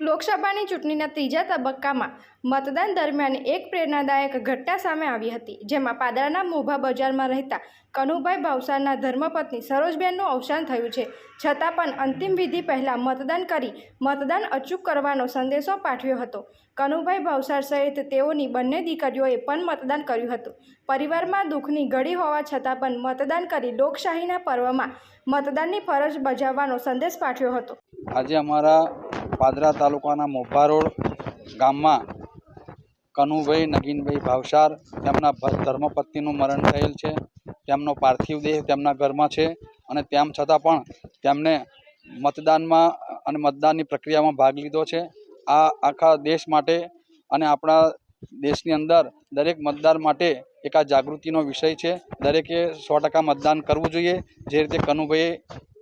લોકસભાની ચૂંટણીના ત્રીજા તબક્કામાં મતદાન દરમિયાન એક પ્રેરણાદાયક ઘટના સામે આવી હતી, જેમાં પાદરાના મોભા બજારમાં રહેતા કનુભાઈ ભાવસારના ધર્મપત્ની સરોજબેનનું અવસાન થયું છે. છતાં પણ અંતિમ વિધિ પહેલાં મતદાન કરી મતદાન અચૂક કરવાનો સંદેશો પાઠવ્યો હતો. કનુભાઈ ભાવસાર સહિત તેઓની બંને દીકરીઓએ પણ મતદાન કર્યું હતું. પરિવારમાં દુઃખની ઘડી હોવા છતાં પણ મતદાન કરી લોકશાહીના પર્વમાં મતદાનની ફરજ બજાવવાનો સંદેશ પાઠવ્યો હતો. આજે અમારા પાદરા તાલુકાના મોભા રોડ ગામમાં કનુભાઈ, નગીનભાઈ ભાવસાર તેમના ધર્મપત્નીનું મરણ થયેલ છે. તેમનો પાર્થિવ દેહ તેમના ઘરમાં છે અને તેમ છતાં પણ તેમને મતદાનમાં અને મતદાનની પ્રક્રિયામાં ભાગ લીધો છે. આ આખા દેશ માટે અને આપણા દેશની અંદર દરેક મતદાર માટે એક આ જાગૃતિનો વિષય છે. દરેકે સો ટકા મતદાન કરવું જોઈએ. જે રીતે કનુભાઈ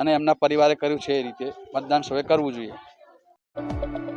અને એમના પરિવારે કર્યું છે એ રીતે મતદાન સૌએ કરવું જોઈએ. Thank you.